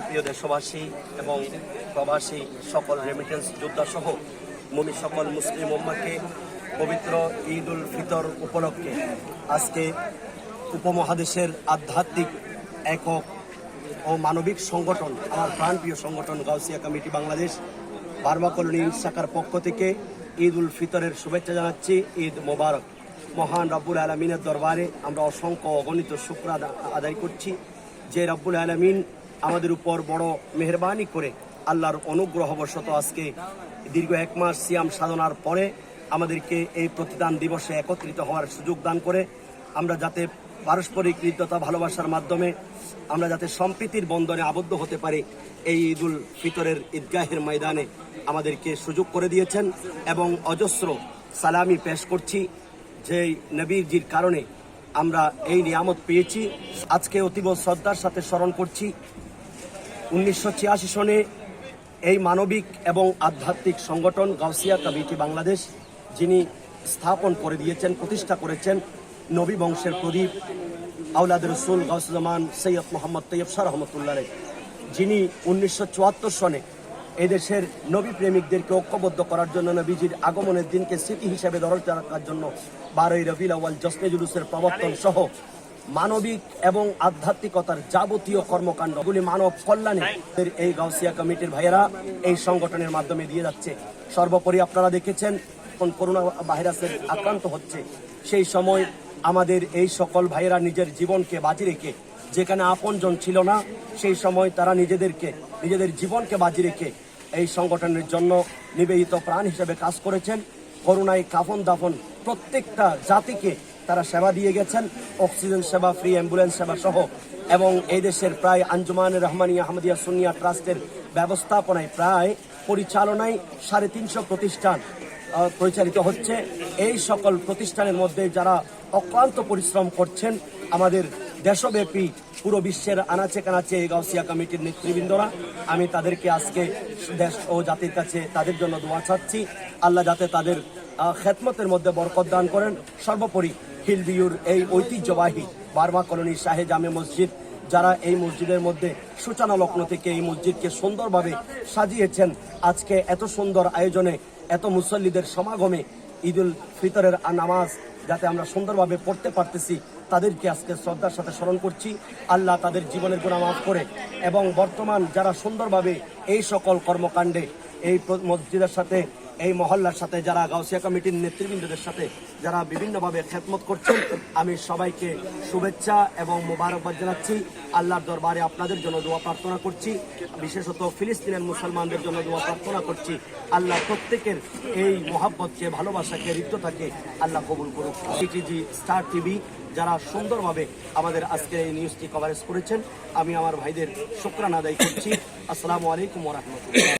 সুপ্রিয় দেশবাসী এবং প্রবাসী সকল রেমিটেন্স যোদ্ধা সহ মমি সকল মুসলিম উম্মাকে পবিত্র ঈদ উল ফিতর উপলক্ষে আজকে উপমহাদেশের আধ্যাত্মিক একক ও মানবিক সংগঠন, আমার প্রাণপ্রিয় সংগঠন Gausia committee Bangladesh, Burma colony শাখার পক্ষ থেকে ঈদ উল ফিতরের শুভেচ্ছা জানাচ্ছি। ঈদ মোবারক। মহান রব্বুল আলমিনের দরবারে আমরা অসংখ্য অগণিত শুক্র আদা- আদায় করছি। যে রব্বুল আলমিন আমাদের উপর বড় মেহরবানি করে আল্লাহর অনুগ্রহবশত আজকে দীর্ঘ এক মাস সিয়াম সাধনার পরে আমাদেরকে এই প্রতিদান দিবসে একত্রিত হওয়ার সুযোগ দান করে আমরা যাতে পারস্পরিক কৃতজ্ঞতা ভালোবাসার মাধ্যমে আমরা যাতে সম্প্রীতির বন্ধনে আবদ্ধ হতে পারি, এই ঈদুল ফিতরের ঈদগাহের ময়দানে আমাদেরকে সুযোগ করে দিয়েছেন এবং অজস্র সালামি পেশ করছি যে নবীজির কারণে আমরা এই নিয়ামত পেয়েছি। আজকে অতীব শ্রদ্ধার সাথে স্মরণ করছি। উনিশশো ছিয়াশি সনে এই মানবিক এবং আধ্যাত্মিক সংগঠন গাউসিয়া কমিটি বাংলাদেশ, যিনি স্থাপন করে দিয়েছেন, প্রতিষ্ঠা করেছেন নবী বংশের প্রদীপ আউলাদ রসুল গাউসুজ্জামান সৈয়দ মোহাম্মদ তৈয়ব শাহ রহমতুল্লাহ যিনি উনিশশো চুয়াত্তর সনে এদেশের নবী প্রেমিকদেরকে ঐক্যবদ্ধ করার জন্য নবীজির আগমনের দিনকে স্মৃতি হিসেবে ধরে রাখার জন্য বারোই রবিল আওয়াল জসনে জুলুসের প্রবর্তন সহ মানবিক এবং আধ্যাত্মিকতার যাবতীয় কর্মকাণ্ডগুলি মানব কল্যাণে এই গাউসিয়া কমিটির ভাইয়েরা এই সংগঠনের মাধ্যমে দিয়ে যাচ্ছে। সর্বোপরি আপনারা দেখেছেন কোন করোনা ভাইরাসের আক্রান্ত হচ্ছে, সেই সময় আমাদের এই সকল ভাইয়েরা নিজের জীবনকে বাজি রেখে, যেখানে আপনজন ছিল না, সেই সময় তারা নিজেদেরকে, নিজেদের জীবনকে বাজি রেখে এই সংগঠনের জন্য নিবেদিত প্রাণ হিসেবে কাজ করেছেন। করোনায় কাফন দাফন প্রত্যেকটা জাতিকে তারা সেবা দিয়ে গেছেন, অক্সিজেন সেবা, ফ্রি অ্যাম্বুলেন্স সেবা সহ। এবং এই দেশের প্রায় আঞ্জুমান রহমানিয়া আহমদিয়া সুনিয়া ট্রাস্টের ব্যবস্থাপনায় প্রায় পরিচালনায় সাড়ে তিনশো প্রতিষ্ঠান পরিচালিত হচ্ছে। এই সকল প্রতিষ্ঠানের মধ্যে যারা অক্লান্ত পরিশ্রম করছেন, আমাদের দেশব্যাপী, পুরো বিশ্বের আনাচে কানাচে এই গাউসিয়া কমিটির নেতৃবৃন্দরা, আমি তাদেরকে আজকে দেশ ও জাতির কাছে তাদের জন্য দোয়া চাচ্ছি। আল্লাহ যাতে তাদের খেদমতের মধ্যে বরকত দান করেন সর্বোপরি হিলবিউর এই ঐতিহ্যবাহী বার্মা কলোনি শাহে জামে মসজিদ, যারা এই মসজিদের মধ্যে সূচনা লগ্ন থেকে এই মসজিদকে সুন্দরভাবে সাজিয়েছেন। আজকে এত সুন্দর আয়োজনে, এত মুসল্লিদের সমাগমে ঈদুল ফিতরের নামাজ যাতে আমরা সুন্দরভাবে পড়তে পারতেছি, তাদেরকে আজকে শ্রদ্ধার সাথে স্মরণ করছি। আল্লাহ তাদের জীবনের গুণা মাফ করে এবং বর্তমান যারা সুন্দরভাবে এই সকল কর্মকাণ্ডে, এই মসজিদের সাথে এই মহল্লার সাথে যারা গাউসিয়া কমিটির নেতৃবৃন্দদের সাথে যারা বিভিন্নভাবে খেদমত করছেন, আমি সবাইকে শুভেচ্ছা এবং মোবারকবাদ জানাচ্ছি। আল্লাহর দরবারে আপনাদের জন্য দোয়া প্রার্থনা করছি। বিশেষত ফিলিস্তিনের মুসলমানদের জন্য দোয়া প্রার্থনা করছি। আল্লাহ প্রত্যেকের এই মহাব্বতকে ভালোবাসাকে হৃদ্যতাকে আল্লাহ কবুল করুক। সিটিজি স্টার টিভি যারা সুন্দরভাবে আমাদের আজকে এই নিউজটি কভারেজ করেছেন, আমি আমার ভাইদের শুক্রান আদায় করছি। আসসালামু আলাইকুম রহমতুল্লাহ।